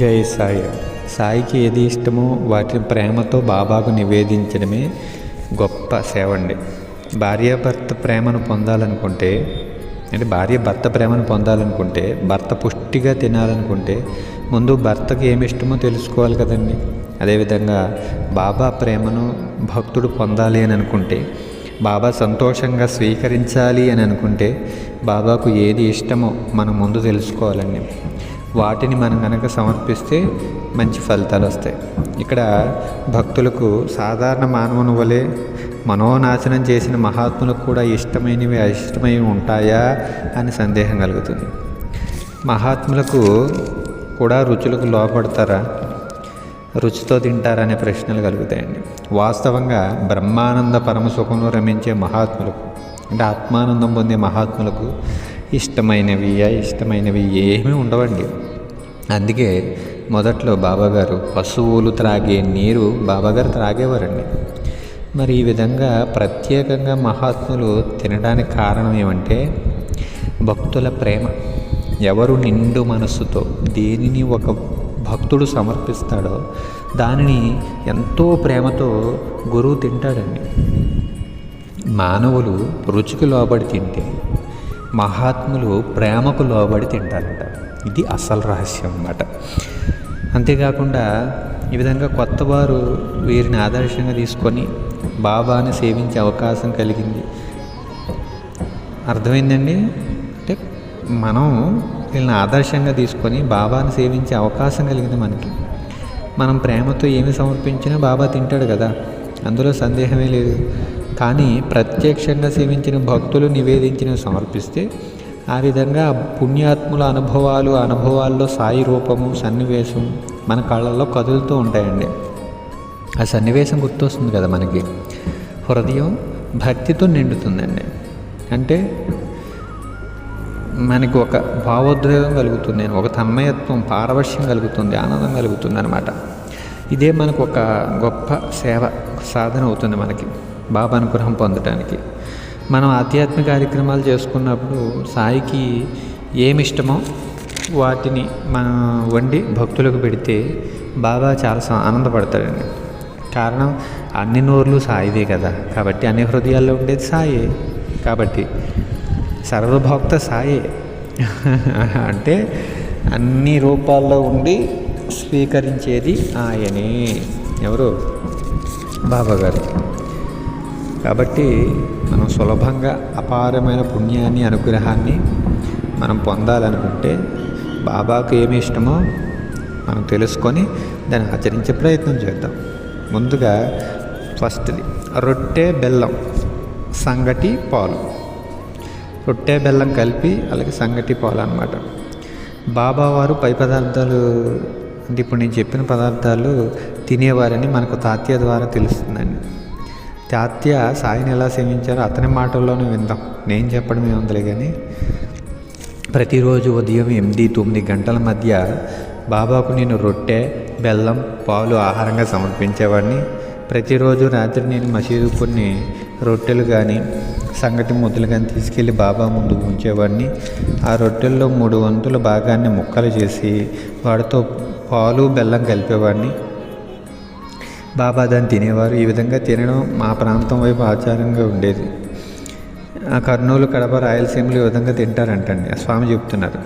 జై సాయి. సాయికి ఏది ఇష్టమో వాటిని ప్రేమతో బాబాకు నివేదించడమే గొప్ప సేవ అండి. భార్యాభర్త ప్రేమను పొందాలనుకుంటే అంటే భార్య భర్త ప్రేమను పొందాలనుకుంటే భర్త పుష్టిగా తినాలనుకుంటే ముందు భర్తకి ఏమి ఇష్టమో తెలుసుకోవాలి కదండి. అదేవిధంగా బాబా ప్రేమను భక్తుడు పొందాలి అని అనుకుంటే బాబా సంతోషంగా స్వీకరించాలి అని అనుకుంటే బాబాకు ఏది ఇష్టమో మనం ముందు తెలుసుకోవాలండి. వాటిని మనం కనుక సమర్పిస్తే మంచి ఫలితాలు వస్తాయి. ఇక్కడ భక్తులకు సాధారణ మానవుని వలె మనోనాశనం చేసిన మహాత్ములకు కూడా ఇష్టమైనవి అయిష్టమైనవి ఉంటాయా అని సందేహం కలుగుతుంది. మహాత్ములకు కూడా రుచులకు లోపడతారా రుచితో తింటారా అనే ప్రశ్నలు కలుగుతాయండి. వాస్తవంగా బ్రహ్మానంద పరమ సుఖంలో రమించే మహాత్ములకు అంటే ఆత్మానందం పొందే మహాత్ములకు ఇష్టమైనవి ఇష్టమైనవి ఏమీ ఉండవండి. అందుకే మొదట్లో బాబాగారు పశువులు త్రాగే నీరు బాబాగారు త్రాగేవారండి. మరి ఈ విధంగా ప్రత్యేకంగా మహాత్ములు తినడానికి కారణం ఏమంటే భక్తుల ప్రేమ. ఎవరు నిండు మనస్సుతో దేనిని ఒక భక్తుడు సమర్పిస్తాడో దానిని ఎంతో ప్రేమతో గురువు తింటాడండి. మానవులు రుచికి లోబడి తింటే మహాత్ములు ప్రేమకు లోబడి తింటారంట. ఇది అసలు రహస్యం అన్నమాట. అంతేకాకుండా ఈ విధంగా కొత్త వారు వీరిని ఆదర్శంగా తీసుకొని బాబాని సేవించే అవకాశం కలిగింది. అర్థమైందండి? అంటే మనం వీళ్ళని ఆదర్శంగా తీసుకొని బాబాని సేవించే అవకాశం కలిగింది మనకి. మనం ప్రేమతో ఏమి సమర్పించినా బాబా తింటాడు కదా. అందులో సందేహమే లేదు. కానీ ప్రత్యక్షంగా సేవించిన భక్తులు నివేదించిన సమర్పిస్తే ఆ విధంగా పుణ్యాత్ముల అనుభవాలు అనుభవాల్లో సాయి రూపము సన్నివేశం మన కళ్ళల్లో కదులుతూ ఉంటాయండి. ఆ సన్నివేశం గుర్తొస్తుంది కదా మనకి. హృదయం భక్తితో నిండుతుందండి. అంటే మనకి ఒక భావోద్వేగం కలుగుతుంది ఒక తన్మయత్వం పారవశ్యం కలుగుతుంది ఆనందం కలుగుతుంది అనమాట ఇదే మనకు ఒక గొప్ప సేవ సాధన అవుతుంది మనకి బాబా అనుగ్రహం పొందడానికి మనం ఆధ్యాత్మిక కార్యక్రమాలు చేసుకున్నప్పుడు సాయికి ఏమి ఇష్టమో వాటిని మనం వండి భక్తులకు పెడితే బాబా చాలా ఆనందపడతాడండి. కారణం అన్ని నోర్లు సాయివే కదా. కాబట్టి అన్ని హృదయాల్లో ఉండేది సాయే. కాబట్టి సర్వభోక్త సాయే. అంటే అన్ని రూపాల్లో ఉండి స్వీకరించేది ఆయనే. ఎవరు? బాబా గారు కాబట్టి మనం సులభంగా అపారమైన పుణ్యాన్ని అనుగ్రహాన్ని మనం పొందాలనుకుంటే బాబాకు ఏమి ఇష్టమో మనం తెలుసుకొని దాన్ని ఆచరించే ప్రయత్నం చేద్దాం. ముందుగా ఫస్ట్ది రొట్టె బెల్లం సంగటి పాలు. రొట్టె బెల్లం కలిపి అలాగే సంగటి పాలు అనమాట బాబా వారు పై పదార్థాలు అంటే ఇప్పుడు నేను చెప్పిన పదార్థాలు తినేవారని మనకు తాత్య ద్వారా తెలుస్తుందండి. తాత్య సాయిని ఎలా సేవించారో అతని మాటల్లోనే విందాం. నేను చెప్పడం ఏముందిలే కానీ ప్రతిరోజు ఉదయం ఎనిమిది తొమ్మిది గంటల మధ్య బాబాకు నేను రొట్టె బెల్లం పాలు ఆహారంగా సమర్పించేవాడిని. ప్రతిరోజు రాత్రి నేను మసీదు కొన్ని రొట్టెలు కానీ సంగటి ముద్దలు కానీ తీసుకెళ్ళి బాబా ముందు ఉంచేవాడిని. ఆ రొట్టెల్లో మూడు వంతుల భాగాన్ని ముక్కలు చేసి వాటితో పాలు బెల్లం కలిపేవాడిని. బాబా దాన్ని తినేవారు. ఈ విధంగా తినడం మా ప్రాంతం వైపు ఆచారంగా ఉండేది. ఆ కర్నూలు కడప రాయలసీమలు ఈ విధంగా తింటారంటండి. ఆ స్వామి చెప్తున్నారు.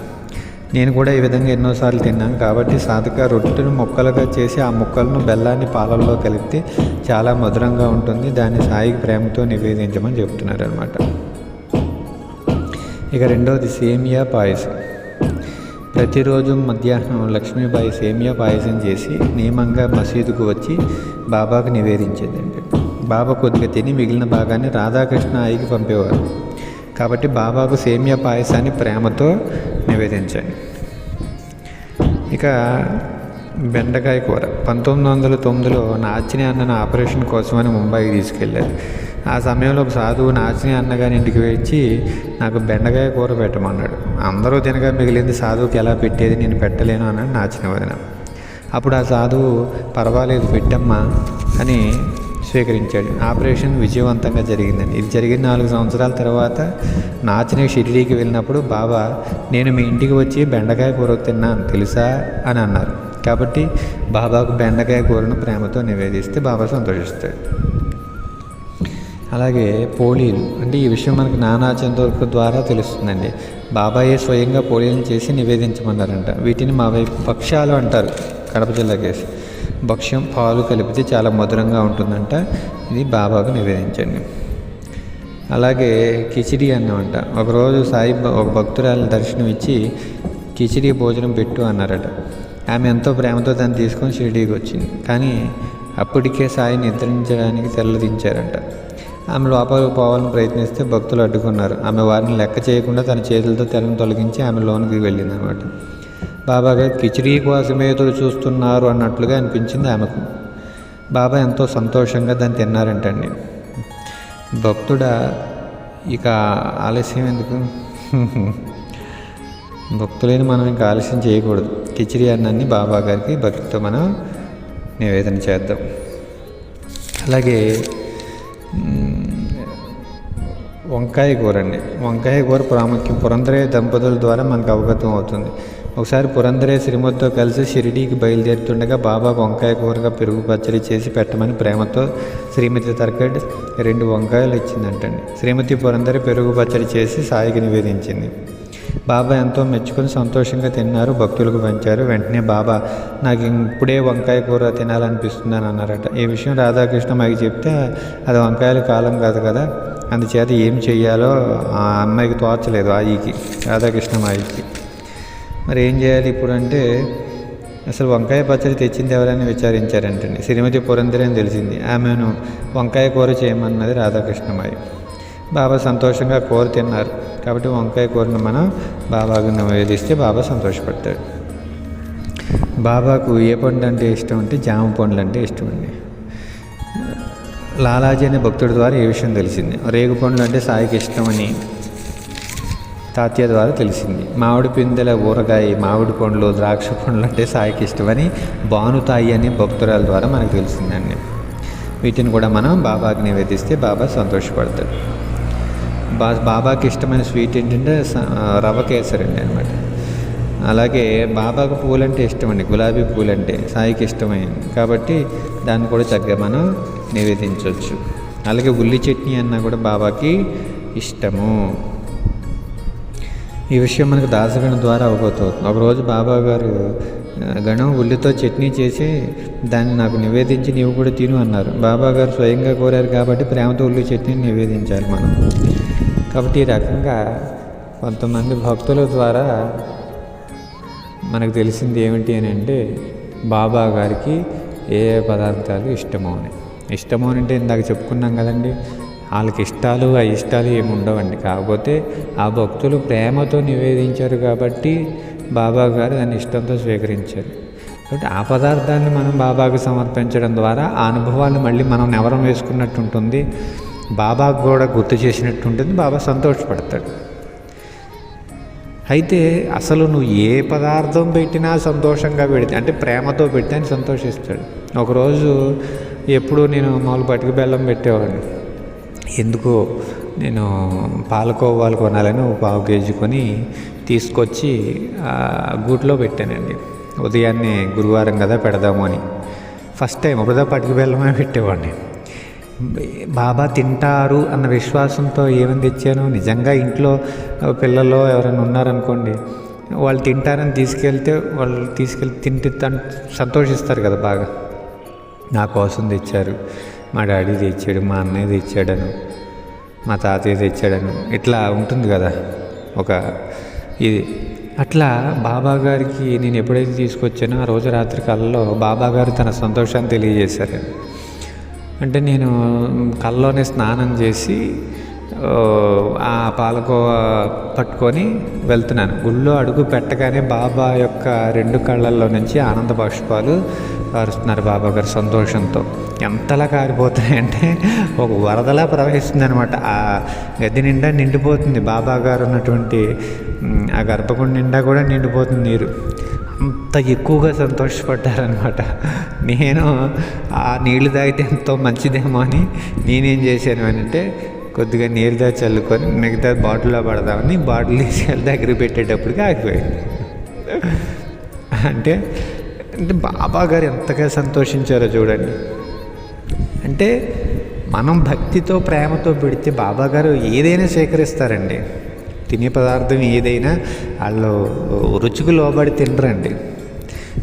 నేను కూడా ఈ విధంగా ఎన్నోసార్లు తిన్నాను కాబట్టి సాధక రొట్టెను ముక్కలుగా చేసి ఆ ముక్కలను బెల్లాన్ని పాలల్లో కలిపితే చాలా మధురంగా ఉంటుంది. దాన్ని సాయికి ప్రేమతో నివేదించమని చెప్తున్నారు అనమాట ఇక రెండవది సేమియా పాయసం. ప్రతిరోజు మధ్యాహ్నం లక్ష్మీబాయి సేమియా పాయసం చేసి నియమంగా మసీదుకు వచ్చి బాబాకు నివేదించేదండి. బాబా కొద్దిగా తిని మిగిలిన భాగాన్ని రాధాకృష్ణ అయ్యకి పంపేవారు. కాబట్టి బాబాకు సేమియా పాయసాన్ని ప్రేమతో నివేదించండి. ఇక బెండకాయ కూర. పంతొమ్మిది వందల తొమ్మిదిలో నాచిని అన్నను ఆపరేషన్ కోసమని ముంబైకి తీసుకెళ్ళారు. ఆ సమయంలో ఒక సాధువు నాచిని అన్నగారి ఇంటికి వచ్చి నాకు బెండకాయ కూర పెట్టమన్నాడు. అందరూ తినగా మిగిలింది సాధువుకి ఎలా పెట్టేది నేను పెట్టలేను అన్నాడు నాచిన వదిన. అప్పుడు ఆ సాధువు పర్వాలేదు పెట్టమ్మా అని స్వీకరించాడు. ఆపరేషన్ విజయవంతంగా జరిగిందండి. ఇది జరిగిన నాలుగు సంవత్సరాల తర్వాత నాచిన షిరిడీకి వెళ్ళినప్పుడు బాబా నేను మీ ఇంటికి వచ్చి బెండకాయ కూర తిన్నాను తెలుసా? అని అన్నారు. కాబట్టి బాబాకు బెండకాయ కూరను ప్రేమతో నివేదిస్తే బాబా సంతోషిస్తాడు. అలాగే పోళీలు అంటే ఈ విషయం మనకి నానా చంద్రుల ద్వారా తెలుస్తుందండి. బాబాయే స్వయంగా పోళీలను చేసి నివేదించమన్నారంట. వీటిని మా వైపు భక్ష్యాలు అంటారు. కడప జిల్లా కేసు. భక్ష్యం పాలు కలిపితే చాలా మధురంగా ఉంటుందంట. ఇది బాబాకు నివేదించండి. అలాగే కిచిడి అన్నమాట. ఒకరోజు సాయి ఒక భక్తురాలు దర్శనం ఇచ్చి కిచిడి భోజనం పెట్టు అన్నారట. ఆమె ఎంతో ప్రేమతో దాన్ని తీసుకొని షిరిడీకి వచ్చింది కానీ అప్పటికే సాయి నిద్రించడానికి తెల్లదించారంట. ఆమె లోపలికి పోవాలని ప్రయత్నిస్తే భక్తులు అడ్డుకున్నారు. ఆమె వారిని లెక్క చేయకుండా తన చేతులతో తెలను తొలగించి ఆమె లోనికి వెళ్ళింది అనమాట బాబా గారు కిచిడీ కోసమే ఎదురు చూస్తున్నారు అన్నట్లుగా అనిపించింది ఆమెకు. బాబా ఎంతో సంతోషంగా దాన్ని తిన్నారంటండి. భక్తుడా ఇక ఆలస్యం ఎందుకు? భక్తులని మనం ఇంకా ఆలస్యం చేయకూడదు. కిచిడి అన్నాన్ని బాబా గారికి భక్తితో మనం నివేదన చేద్దాం. అలాగే వంకాయ కూర అండి. వంకాయ కూర ప్రాముఖ్యం. పురంధరయ్య దంపతుల ద్వారా మనకు అవగతం అవుతుంది. ఒకసారి పురంధరయ్య శ్రీమతితో కలిసి షిరిడీకి బయలుదేరుతుండగా బాబా వంకాయ కూరగా పెరుగు పచ్చడి చేసి పెట్టమని ప్రేమతో శ్రీమతి తరకడ్ రెండు వంకాయలు ఇచ్చిందంటండి. శ్రీమతి పురంధరి పెరుగు పచ్చడి చేసి సాయికి నివేదించింది. బాబా ఎంతో మెచ్చుకొని సంతోషంగా తిన్నారు భక్తులకు పంచారు. వెంటనే బాబా నాకు ఇప్పుడే వంకాయ కూర తినాలనిపిస్తుంది అని అన్నారట. ఈ విషయం రాధాకృష్ణ మాకు చెప్తే అది వంకాయల కాలం కాదు కదా అందుచేత ఏం చెయ్యాలో ఆ అమ్మాయికి తోచలేదు ఆయికి రాధాకృష్ణ మాయికి మరి ఏం చేయాలి ఇప్పుడు అంటే అసలు వంకాయ పచ్చడి తెచ్చింది ఎవరని విచారించారంటండి. శ్రీమతి పురంధరి అని తెలిసింది. ఆమెను వంకాయ కూర చేయమన్నది రాధాకృష్ణమాయి బాబా సంతోషంగా కూర తిన్నారు. కాబట్టి వంకాయ కూరను మనం బాబాకు నివేదిస్తే బాబా సంతోషపడతాడు. బాబాకు ఏ పండు అంటే ఇష్టం అంటే జామ పండ్లు అంటే ఇష్టం అండి. లాలాజీ అనే భక్తుడి ద్వారా ఏ విషయం తెలిసింది? రేగు పండ్లు అంటే సాయికి ఇష్టమని తాత్య ద్వారా తెలిసింది. మామిడి పిందెల ఊరగాయ మామిడి పండ్లు ద్రాక్ష పండ్లు అంటే సాయికి ఇష్టమని బానుతాయి అని భక్తురాల ద్వారా మనకు తెలిసిందండి. వీటిని కూడా మనం బాబాకి నివేదిస్తే బాబా సంతోషపడతాడు. బా బాబాకి ఇష్టమైన స్వీట్ ఏంటంటే స- రవ కేసరి అండి అనమాట అలాగే బాబాకు పూలంటే ఇష్టం అండి గులాబీ పూలంటే సాయికి ఇష్టమైంది. కాబట్టి దాన్ని కూడా చక్కగా మనం నివేదించవచ్చు. అలాగే ఉల్లి చట్నీ అన్నా కూడా బాబాకి ఇష్టము. ఈ విషయం మనకు దాసగణం ద్వారా అవగతవుతుంది ఒకరోజు బాబా గారు గణం ఉల్లితో చట్నీ చేసి దాన్ని నాకు నివేదించి నీవు కూడా తిను అన్నారు. బాబా గారు స్వయంగా కోరారు కాబట్టి ప్రేమతో ఉల్లి చట్నీని నివేదించాలి మనం. కాబట్టి ఈ రకంగా కొంతమంది భక్తుల ద్వారా మనకు తెలిసింది ఏమిటి అని అంటే బాబా గారికి ఏ ఏ పదార్థాలు ఇష్టమో అని. ఇష్టమో అని అంటే ఇందాక చెప్పుకున్నాం కదండి వాళ్ళకి ఇష్టాలు ఆ ఇష్టాలు ఏమి ఉండవండి. కాకపోతే ఆ భక్తులు ప్రేమతో నివేదించారు కాబట్టి బాబా గారు దాన్ని ఇష్టంతో స్వీకరించారు. కాబట్టి ఆ పదార్థాన్ని మనం బాబాకు సమర్పించడం ద్వారా ఆ అనుభవాలు మళ్ళీ మనం నెవరం వేసుకున్నట్టు ఉంటుంది? బాబాకు కూడా గుర్తు చేసినట్టు ఉంటుంది. బాబా సంతోషపడతాడు. అయితే అసలు నువ్వు ఏ పదార్థం పెట్టినా సంతోషంగా పెడితే అంటే ప్రేమతో పెడితే అని సంతోషిస్తాడు. ఒకరోజు ఎప్పుడు నేను మామూలు పట్టుకు బెల్లం పెట్టేవాడిని. ఎందుకో నేను పాలకోవాలు కొనాలని ఒక పావు కేజీ కొని తీసుకొచ్చి గూట్లో పెట్టానండి. ఉదయాన్నే గురువారం కదా పెడదాము అని. ఫస్ట్ టైం ఒకదా పట్టుకు బెల్లమే పెట్టేవాడిని. బాబా తింటారు అన్న విశ్వాసంతో ఏమని తెచ్చాను నిజంగా ఇంట్లో పిల్లలు ఎవరైనా ఉన్నారనుకోండి వాళ్ళు తింటారని తీసుకెళ్తే వాళ్ళు తీసుకెళ్ళి తింటే సంతోషిస్తారు కదా బాగా. నా కోసం తెచ్చారు మా డాడీ తెచ్చాడు మా అన్నయ్య తెచ్చాడను మా తాతయ్య తెచ్చాడను ఇట్లా ఉంటుంది కదా ఒక ఇది. అట్లా బాబా గారికి నేను ఎప్పుడైతే తీసుకొచ్చానో ఆ రోజు రాత్రి కళ్ళలో బాబా గారు తన సంతోషాన్ని తెలియజేశారు. అంటే నేను కల్లోనే స్నానం చేసి ఆ, పాలకోవ పట్టుకొని వెళ్తున్నాను. గుళ్ళో అడుగు పెట్టగానే బాబా యొక్క రెండు కళ్ళల్లో నుంచి ఆనంద బాష్పాలు కారుస్తున్నారు బాబా గారు సంతోషంతో. ఎంతలా కారిపోతున్నాయంటే ఒక వరదలా ప్రవహిస్తుంది అనమాట ఆ గది నిండా నిండిపోతుంది. బాబా గారు ఉన్నటువంటి ఆ గర్భగుడి నిండా కూడా నిండిపోతుంది నీరు. అంత ఎక్కువగా సంతోషపడ్డారనమాట నేను ఆ నీళ్ళు తాగితే ఎంతో మంచిదేమో అని నేనేం చేశాను అని అంటే కొద్దిగా నీరు దా చల్లుకొని మిగతా బాటిల్లో పడదామని బాటిల్ తీసి దగ్గర పెట్టేటప్పటికి ఆగిపోయింది అంటే అంటే బాబా గారు ఎంతగా సంతోషించారో చూడండి. అంటే మనం భక్తితో ప్రేమతో పెడితే బాబా గారు ఏదైనా సేకరిస్తారండి. తినే పదార్థం ఏదైనా వాళ్ళు రుచికి లోబడి తినరండి.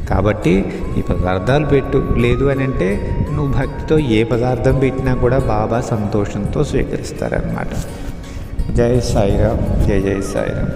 కాబట్టి ఈ పదార్థాలు పెట్టు లేదు అని అంటే నువ్వు భక్తితో ఏ పదార్థం పెట్టినా కూడా బాబా సంతోషంతో స్వీకరిస్తారనమాట జై సాయిరామ్ జై జై సాయిరామ్.